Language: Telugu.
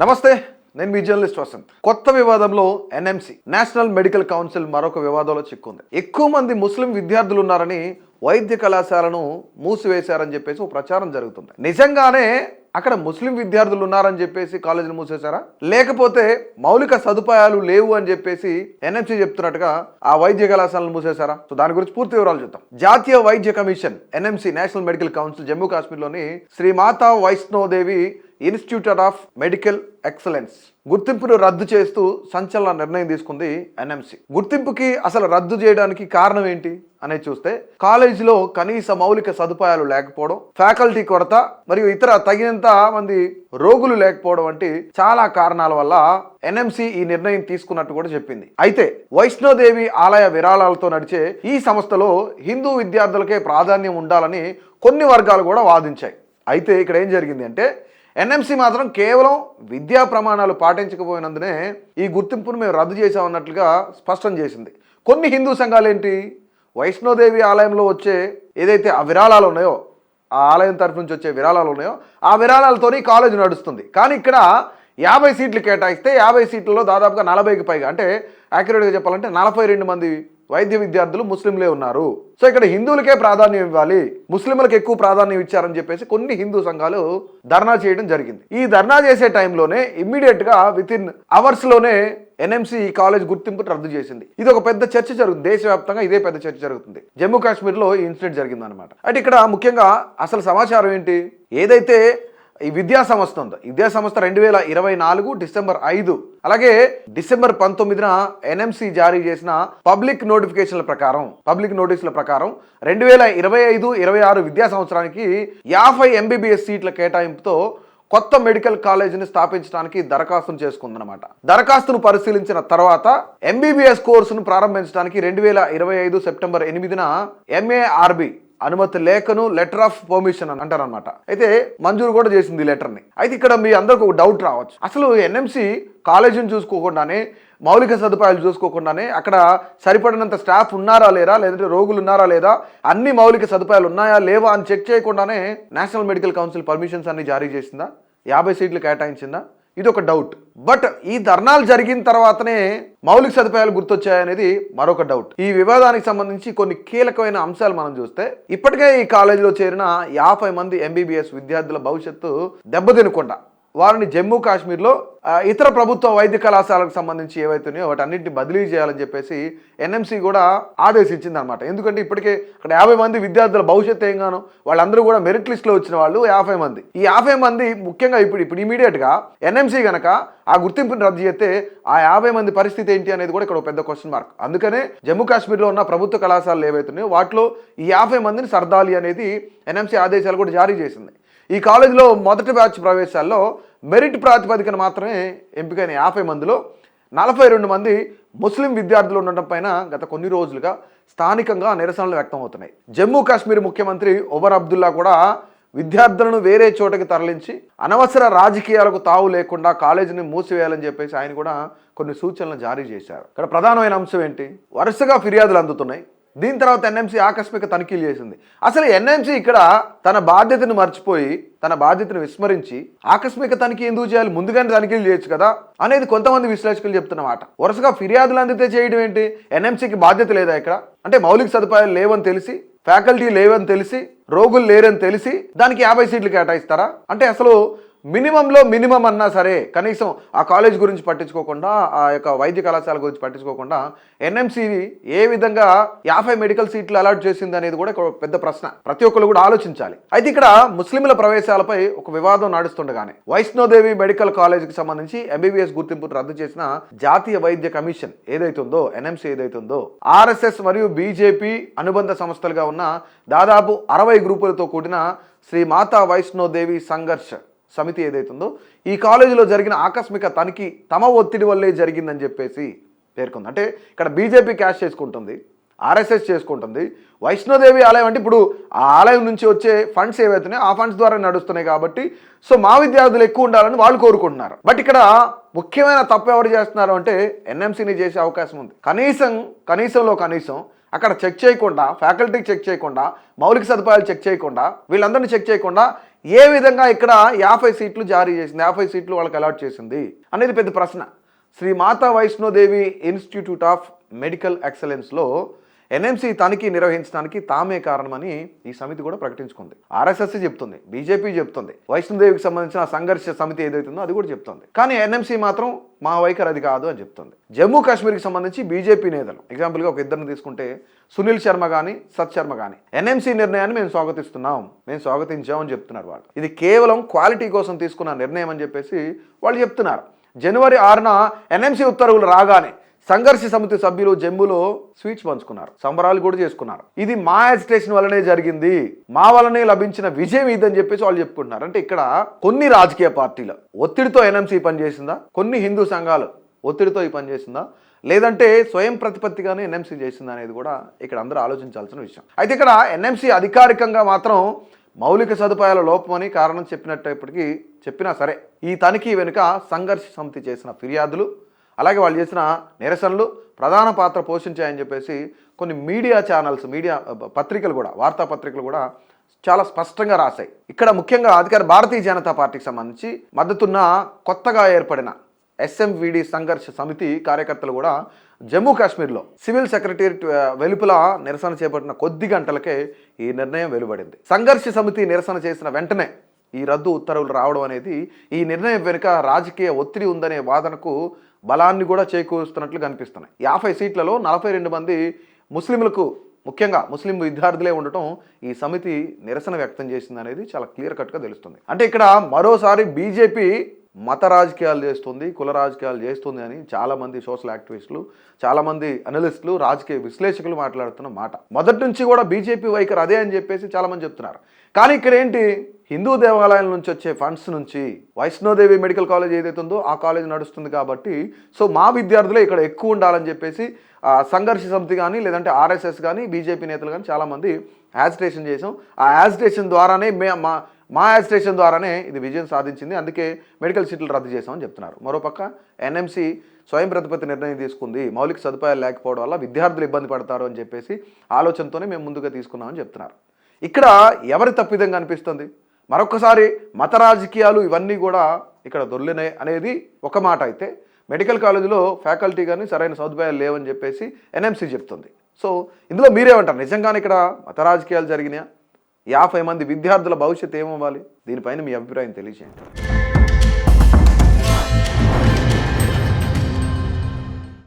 నమస్తే నేను మీ జర్నలిస్ట్ వసంత్. కొత్త వివాదంలో ఎన్ఎంసి నేషనల్ మెడికల్ కౌన్సిల్ మరొక వివాదంలో చిక్కుంది. ఎక్కువ మంది ముస్లిం విద్యార్థులు ఉన్నారని వైద్య కళాశాలను మూసివేశారని చెప్పేసి ఒక ప్రచారం జరుగుతుంది. నిజంగానే అక్కడ ముస్లిం విద్యార్థులు ఉన్నారని చెప్పేసి కాలేజీలు మూసేశారా? లేకపోతే మౌలిక సదుపాయాలు లేవు అని చెప్పేసి ఎన్ఎంసీ చెప్తున్నట్టుగా ఆ వైద్య కళాశాలను మూసేశారా? సో దాని గురించి పూర్తి వివరాలు చూద్దాం. జాతీయ వైద్య commission NMC national medical council Jammu కాశ్మీర్లోని Shri Mata Vaishnodevi institute of medical excellence గుర్తింపును రద్దు చేస్తూ సంచలన నిర్ణయం తీసుకుంది ఎన్ఎంసి. గుర్తింపుకి అసలు రద్దు చేయడానికి కారణం ఏంటి? అనేది చూస్తే కాలేజీలో కనీస మౌలిక సదుపాయాలు లేకపోవడం ఫ్యాకల్టీ కొరత మరియు ఇతర తగినంత మంది రోగులు లేకపోవడం వంటి చాలా కారణాల వల్ల ఎన్ఎంసి ఈ నిర్ణయం తీసుకున్నట్టు కూడా చెప్పింది. అయితే వైష్ణోదేవి ఆలయ విరాళాలతో నడిచే ఈ సంస్థలో హిందూ విద్యార్థులకే ప్రాధాన్యం ఉండాలని కొన్ని వర్గాలు కూడా వాదించాయి. అయితే ఇక్కడ ఏం జరిగింది అంటే ఎన్ఎంసి మాత్రం కేవలం విద్యా ప్రమాణాలు పాటించకపోయినందునే ఈ గుర్తింపును మేము రద్దు చేసామన్నట్లుగా స్పష్టం చేసింది. కొన్ని హిందూ సంఘాలు ఏంటి వైష్ణోదేవి ఆలయంలో వచ్చే ఏదైతే ఆ విరాళాలు ఉన్నాయో ఆ ఆలయం తరఫు నుంచి వచ్చే విరాళాలు ఉన్నాయో ఆ విరాళాలతోని కాలేజ్ నడుస్తుంది. కానీ ఇక్కడ యాభై సీట్లు కేటాయిస్తే యాభై సీట్లలో దాదాపుగా నలభైకి పైగా అంటే యాక్యురేట్గా చెప్పాలంటే నలభై రెండు మంది వైద్య విద్యార్థులు ముస్లింలే ఉన్నారు. సో ఇక్కడ హిందువులకే ప్రాధాన్యం ఇవ్వాలి ముస్లింలకు ఎక్కువ ప్రాధాన్యం ఇచ్చారని చెప్పేసి కొన్ని హిందూ సంఘాలు ధర్నా చేయడం జరిగింది. ఈ ధర్నా చేసే టైంలోనే ఇమ్మీడియట్గా విత్ ఇన్ అవర్స్లోనే ఎన్ఎంసీ ఈ కాలేజ్ గుర్తింపు రద్దు చేసింది. ఇది ఒక పెద్ద చర్చ జరుగుతుంది. దేశవ్యాప్తంగా ఇదే పెద్ద చర్చ జరుగుతుంది. జమ్మూ కాశ్మీర్లో ఈ ఇన్సిడెంట్ జరిగింది అనమాట అంటే ఇక్కడ ముఖ్యంగా అసలు సమాచారం ఏంటి? ఏదైతే ఈ విద్యా సంస్థ ఉంది విద్యా సంస్థ రెండు వేల ఇరవై నాలుగు డిసెంబర్ ఐదు అలాగే డిసెంబర్ పంతొమ్మిదిన ఎన్ఎంసి జారీ చేసిన పబ్లిక్ నోటిఫికేషన్ల ప్రకారం పబ్లిక్ నోటీసుల ప్రకారం రెండు వేల ఇరవై ఐదు ఇరవై ఆరు విద్యా సంవత్సరానికి యాభై ఎంబీబీఎస్ సీట్ల కేటాయింపుతో కొత్త మెడికల్ కాలేజీని స్థాపించడానికి దరఖాస్తును చేసుకుందనమాట దరఖాస్తును పరిశీలించిన తర్వాత ఎంబీబీఎస్ కోర్సును ప్రారంభించడానికి రెండు వేల ఇరవై ఐదు సెప్టెంబర్ ఎనిమిదిన ఎంఏఆర్బి అనుమతి లేఖను లెటర్ ఆఫ్ పర్మిషన్ అని అంటారనమాట అయితే మంజూరు కూడా చేసింది ఈ లెటర్ని. అయితే ఇక్కడ మీ అందరికి ఒక డౌట్ రావచ్చు. అసలు ఎన్ఎంసి కాలేజీని చూసుకోకుండానే మౌలిక సదుపాయాలు చూసుకోకుండానే అక్కడ సరిపడినంత స్టాఫ్ ఉన్నారా లేరా లేదంటే రోగులు ఉన్నారా లేదా అన్ని మౌలిక సదుపాయాలు ఉన్నాయా లేవా అని చెక్ చేయకుండానే నేషనల్ మెడికల్ కౌన్సిల్ పర్మిషన్స్ అన్ని జారీ చేసిందా? యాభై సీట్లు కేటాయించిందా? ఇది ఒక డౌట్. బట్ ఈ ధర్నాలు జరిగిన తర్వాతనే మౌలిక సదుపాయాలు గుర్తొచ్చాయనేది మరొక డౌట్. ఈ వివాదానికి సంబంధించి కొన్ని కీలకమైన అంశాలు మనం చూస్తే ఇప్పటికే ఈ కాలేజీలో చేరిన యాభై మంది ఎంబీబీఎస్ విద్యార్థుల భవిష్యత్తు దెబ్బతినకుండా వారిని జమ్మూ కాశ్మీర్లో ఇతర ప్రభుత్వ వైద్య కళాశాలకు సంబంధించి ఏవైతున్నాయో వాటన్నింటిని బదిలీ చేయాలని చెప్పేసి ఎన్ఎంసీ కూడా ఆదేశించింది అనమాట ఎందుకంటే ఇప్పటికే అక్కడ యాభై మంది విద్యార్థుల భవిష్యత్తు ఏం గాను వాళ్ళందరూ కూడా మెరిట్ లిస్ట్లో వచ్చిన వాళ్ళు యాభై మంది. ఈ యాభై మంది ముఖ్యంగా ఇప్పుడు ఇప్పుడు ఇమీడియట్గా ఎన్ఎంసీ కనుక ఆ గుర్తింపుని రద్దు చేస్తే ఆ యాభై మంది పరిస్థితి ఏంటి అనేది కూడా ఇక్కడ ఒక పెద్ద క్వశ్చన్ మార్క్ అందుకనే జమ్మూ కాశ్మీర్లో ఉన్న ప్రభుత్వ కళాశాలలు ఏవైతున్నాయో వాటిలో ఈ యాభై మందిని సర్దాలి అనేది ఎన్ఎంసీ ఆదేశాలు కూడా జారీ చేసింది. ఈ కాలేజీలో మొదటి బ్యాచ్ ప్రవేశాల్లో మెరిట్ ప్రాతిపదికన మాత్రమే ఎంపికైన యాభై మందిలో నలభై రెండు మంది ముస్లిం విద్యార్థులు ఉండటం పైన గత కొన్ని రోజులుగా స్థానికంగా నిరసనలు వ్యక్తమవుతున్నాయి. జమ్మూ కాశ్మీర్ ముఖ్యమంత్రి ఒమర్ అబ్దుల్లా కూడా విద్యార్థులను వేరే చోటకి తరలించి అనవసర రాజకీయాలకు తావు లేకుండా కాలేజీని మూసివేయాలని చెప్పేసి ఆయన కూడా కొన్ని సూచనలు జారీ చేశారు. ఇక్కడ ప్రధానమైన అంశం ఏంటి? వరుసగా ఫిర్యాదులు అందుతున్నాయి. దీని తర్వాత ఎన్ఎంసీ ఆకస్మిక తనిఖీలు చేసింది. అసలు ఎన్ఎంసీ ఇక్కడ తన బాధ్యతను మర్చిపోయి తన బాధ్యతను విస్మరించి ఆకస్మిక తనిఖీ ఎందుకు చేయాలి? ముందుగానే తనిఖీలు చేయొచ్చు కదా? అనేది కొంతమంది విశ్లేషకులు చెప్తున్నమాట వరుసగా ఫిర్యాదులు అందితే చేయడం ఏంటి? ఎన్ఎంసీకి బాధ్యత లేదా ఇక్కడ? అంటే మౌలిక సదుపాయాలు లేవని తెలిసి ఫ్యాకల్టీ లేవని తెలిసి రోగులు లేరని తెలిసి దానికి యాభై సీట్లు కేటాయిస్తారా? అంటే అసలు మినిమంలో మినిమం అన్నా సరే కనీసం ఆ కాలేజ్ గురించి పట్టించుకోకుండా ఆ యొక్క వైద్య కళాశాల గురించి పట్టించుకోకుండా ఎన్ఎంసీ ఏ విధంగా యాభై మెడికల్ సీట్లు అలాట్ చేసింది అనేది కూడా ఒక పెద్ద ప్రశ్న. ప్రతి ఒక్కరు కూడా ఆలోచించాలి. అయితే ఇక్కడ ముస్లింల ప్రవేశాలపై ఒక వివాదం నడుస్తుండగానే వైష్ణోదేవి మెడికల్ కాలేజీకి సంబంధించి ఎంబీబీఎస్ గుర్తింపు రద్దు చేసిన జాతీయ వైద్య కమిషన్ ఏదైతుందో ఎన్ఎంసీ ఏదైతుందో ఆర్ఎస్ఎస్ మరియు బీజేపీ అనుబంధ సంస్థలుగా ఉన్న దాదాపు అరవై గ్రూపులతో కూడిన శ్రీ మాతా వైష్ణోదేవి సంఘర్ష్ సమితి ఏదైతుందో ఈ కాలేజీలో జరిగిన ఆకస్మిక తనిఖీ తమ ఒత్తిడి వల్లే జరిగిందని చెప్పేసి పేర్కొంది. అంటే ఇక్కడ బీజేపీ క్యాష్ చేసుకుంటుంది ఆర్ఎస్ఎస్ చేసుకుంటుంది వైష్ణోదేవి ఆలయం అంటే ఇప్పుడు ఆ ఆలయం నుంచి వచ్చే ఫండ్స్ ఏవైతున్నాయో ఆ ఫండ్స్ ద్వారా నడుస్తున్నాయి కాబట్టి సో మా విద్యార్థులు ఎక్కువ ఉండాలని వాళ్ళు కోరుకుంటున్నారు. బట్ ఇక్కడ ముఖ్యమైన తప్పు ఎవరు చేస్తున్నారు అంటే ఎన్ఎంసీని చేసే అవకాశం ఉంది. కనీసం కనీసంలో కనీసం అక్కడ చెక్ చేయకుండా ఫ్యాకల్టీకి చెక్ చేయకుండా మౌలిక సదుపాయాలు చెక్ చేయకుండా వీళ్ళందరినీ చెక్ చేయకుండా ఏ విధంగా ఇక్కడ యాభై సీట్లు జారీ చేసింది? యాభై సీట్లు వాళ్ళకి అలాట్ చేసింది? అనేది పెద్ద ప్రశ్న. Shri Mata Vaishnodevi institute of medical ఎక్సలెన్స్లో NMC తనిఖీ నిర్వహించడానికి తామే కారణమని ఈ సమితి కూడా ప్రకటించుకుంది. ఆర్ఎస్ఎస్ చెప్తుంది బీజేపీ చెప్తుంది వైష్ణోదేవికి సంబంధించిన సంఘర్ష సమితి ఏదైతుందో అది కూడా చెప్తుంది. కానీ ఎన్ఎంసీ మాత్రం మా వైఖరి అది కాదు అని చెప్తుంది. జమ్మూ కాశ్మీర్కి సంబంధించి బీజేపీ నేతలు ఎగ్జాంపుల్గా ఒక ఇద్దరిని తీసుకుంటే సునీల్ శర్మ కానీ సత్ శర్మ కానీ ఎన్ఎంసీ నిర్ణయాన్ని మేము స్వాగతిస్తున్నాం మేము స్వాగతించామని చెప్తున్నారు వాళ్ళు. ఇది కేవలం క్వాలిటీ కోసం తీసుకున్న నిర్ణయం అని చెప్పేసి వాళ్ళు చెప్తున్నారు. జనవరి ఆరున ఎన్ఎంసీ ఉత్తర్వులు రాగానే సంఘర్ష సమితి సభ్యులు జమ్ములో స్వీట్స్ పంచుకున్నారు సంబరాలు కూడా చేసుకున్నారు. ఇది మా అజిటేషన్ వల్లనే జరిగింది మా వల్లనే లభించిన విజయం ఇదని చెప్పేసి వాళ్ళు చెప్పుకుంటున్నారు. అంటే ఇక్కడ కొన్ని రాజకీయ పార్టీలు ఒత్తిడితో ఎన్ఎంసీ పనిచేసిందా కొన్ని హిందూ సంఘాలు ఒత్తిడితో ఈ పనిచేసిందా లేదంటే స్వయం ప్రతిపత్తిగానే ఎన్ఎంసీ చేసిందా అనేది కూడా ఇక్కడ అందరూ ఆలోచించాల్సిన విషయం. అయితే ఇక్కడ ఎన్ఎంసీ అధికారికంగా మాత్రం మౌలిక సదుపాయాల లోపమని కారణం చెప్పినప్పటికీ చెప్పినా సరే ఈ తనిఖీ వెనుక సంఘర్ష సమితి చేసిన ఫిర్యాదులు అలాగే వాళ్ళు చేసిన నిరసనలు ప్రధాన పాత్ర పోషించాయని చెప్పేసి కొన్ని మీడియా ఛానల్స్ మీడియా పత్రికలు కూడా వార్తాపత్రికలు కూడా చాలా స్పష్టంగా రాశాయి. ఇక్కడ ముఖ్యంగా అధికార భారతీయ జనతా పార్టీకి సంబంధించి మద్దతున్న కొత్తగా ఏర్పడిన ఎస్ఎంవిడి సంఘర్ష సమితి కార్యకర్తలు కూడా జమ్మూ కాశ్మీర్లో సివిల్ సెక్రటేరియట్ వెలుపల నిరసన చేపట్టిన కొద్ది గంటలకే ఈ నిర్ణయం వెలువడింది. సంఘర్ష సమితి నిరసన చేసిన వెంటనే ఈ రద్దు ఉత్తర్వులు రావడం అనేది ఈ నిర్ణయం వెనుక రాజకీయ ఒత్తిడి ఉందనే వాదనకు బలాన్ని కూడా చేకూరుస్తున్నట్లు కనిపిస్తున్నాయి. యాభై సీట్లలో నలభై రెండు మంది ముస్లింలకు ముఖ్యంగా ముస్లిం విద్యార్థులే ఉండటం ఈ సమితి నిరసన వ్యక్తం చేసింది అనేది చాలా క్లియర్ కట్గా తెలుస్తుంది. అంటే ఇక్కడ మరోసారి బీజేపీ మత రాజకీయాలు చేస్తుంది కుల రాజకీయాలు చేస్తుంది అని చాలామంది సోషల్ యాక్టివిస్టులు చాలామంది అనలిస్టులు రాజకీయ విశ్లేషకులు మాట్లాడుతున్న మాట. మొదటి నుంచి కూడా బీజేపీ వైఖరి అదే అని చెప్పేసి చాలామంది చెప్తున్నారు. కానీ ఇక్కడ ఏంటి? హిందూ దేవాలయాల నుంచి వచ్చే ఫండ్స్ నుంచి వైష్ణోదేవి మెడికల్ కాలేజ్ ఏదైతే ఉందో ఆ కాలేజ్ నడుస్తుంది కాబట్టి సో మా విద్యార్థులే ఇక్కడ ఎక్కువ ఉండాలని చెప్పేసి సంఘర్ష సమితి కానీ లేదంటే ఆర్ఎస్ఎస్ కానీ బీజేపీ నేతలు కానీ చాలామంది యాజిటేషన్ చేసాం ఆ యాజిటేషన్ ద్వారానే మే మా మా అడ్మినిస్ట్రేషన్ ద్వారానే ఇది విజయం సాధించింది. అందుకే మెడికల్ సీట్లు రద్దు చేశామని చెప్తున్నారు. మరోపక్క ఎన్ఎంసీ స్వయం ప్రతిపత్తి నిర్ణయం తీసుకుంది. మౌలిక సదుపాయాలు లేకపోవడం వల్ల విద్యార్థులు ఇబ్బంది పడతారు అని చెప్పేసి ఆలోచనతోనే మేము ముందుగా తీసుకున్నామని చెప్తున్నారు. ఇక్కడ ఎవరి తప్పిదం కనిపిస్తుంది మరొకసారి మత రాజకీయాలు ఇవన్నీ కూడా ఇక్కడ దొర్లినాయి అనేది ఒక మాట అయితే మెడికల్ కాలేజీలో ఫ్యాకల్టీ కానీ సరైన సదుపాయాలు లేవని చెప్పేసి ఎన్ఎంసీ చెప్తుంది. సో ఇందులో మీరేమంటారు? నిజంగానే ఇక్కడ మత రాజకీయాలు జరిగినాయా? యాభై మంది విద్యార్థుల భవిష్యత్తు ఏమవ్వాలి? దీనిపైన మీ అభిప్రాయం తెలియజేయండి